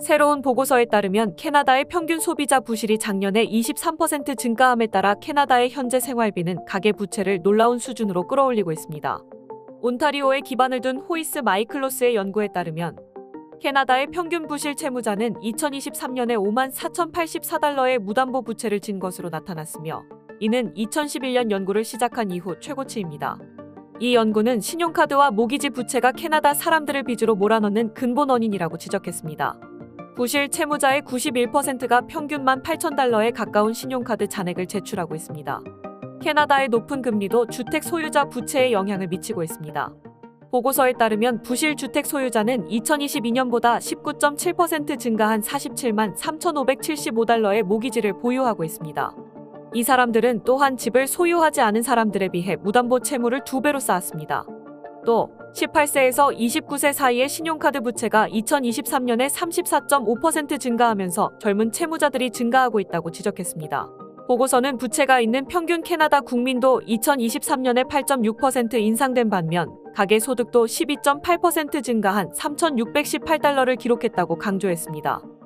새로운 보고서에 따르면 캐나다의 평균 소비자 부실이 작년에 23% 증가함에 따라 캐나다의 현재 생활비는 가계 부채를 놀라운 수준으로 끌어올리고 있습니다. 온타리오에 기반을 둔 호이스 마이클로스의 연구에 따르면 캐나다의 평균 부실 채무자는 2023년에 5만 4,084달러의 무담보 부채를 진 것으로 나타났으며 이는 2011년 연구를 시작한 이후 최고치입니다. 이 연구는 신용카드와 모기지 부채가 캐나다 사람들을 빚으로 몰아넣는 근본 원인이라고 지적했습니다. 부실 채무자의 91%가 평균 18,000달러에 가까운 신용카드 잔액을 제출하고 있습니다. 캐나다의 높은 금리도 주택 소유자 부채에 영향을 미치고 있습니다. 보고서에 따르면 부실 주택 소유자는 2022년보다 19.7% 증가한 47만 3,575달러의 모기지를 보유하고 있습니다. 이 사람들은 또한 집을 소유하지 않은 사람들에 비해 무담보 채무를 두 배로 쌓았습니다. 또 18세에서 29세 사이의 신용카드 부채가 2023년에 34.5% 증가하면서 젊은 채무자들이 증가하고 있다고 지적했습니다. 보고서는 부채가 있는 평균 캐나다 국민도 2023년에 8.6% 인상된 반면 가계 소득도 12.8% 증가한 3,618달러를 기록했다고 강조했습니다.